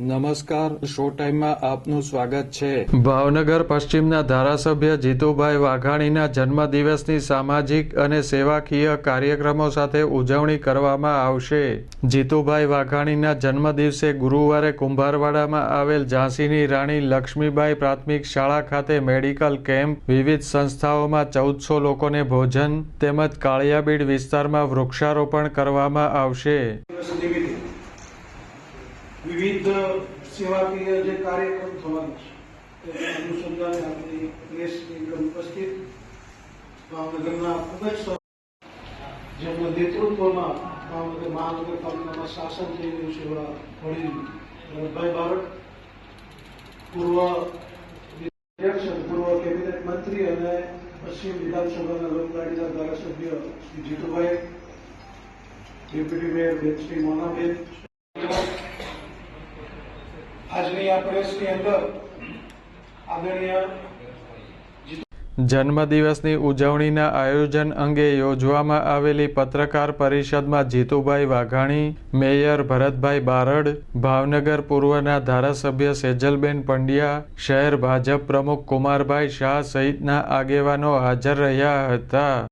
નમસ્કાર, શો ટાઈમમાં આપનું સ્વાગત છે. ભાવનગર પશ્ચિમના ધારાસભ્ય જીતુભાઈ વાઘાણીના જન્મદિવસની સામાજિક અને સેવાકીય કાર્યક્રમો સાથે ઉજવણી કરવામાં આવશે. જીતુભાઈ વાઘાણીના જન્મદિવસે ગુરુવારે કુંભારવાડામાં આવેલ ઝાંસીની રાણી લક્ષ્મીબાઈ પ્રાથમિક શાળા ખાતે મેડિકલ કેમ્પ, વિવિધ સંસ્થાઓમાં ચૌદસો લોકોને ભોજન તેમજ કાળિયાબીડ વિસ્તારમાં વૃક્ષારોપણ કરવામાં આવશે. વિવિધ સેવાકીય જે કાર્યક્રમ થવાના છે, તે અનુસંધાને આપણી પ્રેસની ઉપસ્થિત. ભાવનગરના ખૂબ જ જેમના નેતૃત્વમાં ભાવનગર મહાનગરપાલિકામાં શાસન થઈ રહ્યું છે એવા વડીલ ભરતભાઈ બારડ, પૂર્વ પૂર્વ કેબિનેટ મંત્રી અને પશ્ચિમ વિધાનસભાના લોકગાડીના ધારાસભ્ય શ્રી જીતુભાઈ, ડેપ્યુટી મેયર શ્રી મોનાબેન જન્મદિવસની ઉજવણીના આયોજન અંગે યોજવામાં આવેલી પત્રકાર પરિષદમાં જીતુભાઈ વાઘાણી, મેયર ભરતભાઈ બારડ, ભાવનગર પૂર્વના ધારાસભ્ય સેજલબેન પંડ્યા, શહેર ભાજપ પ્રમુખ કુમારભાઈ શાહ સહિતના આગેવાનો હાજર રહ્યા હતા.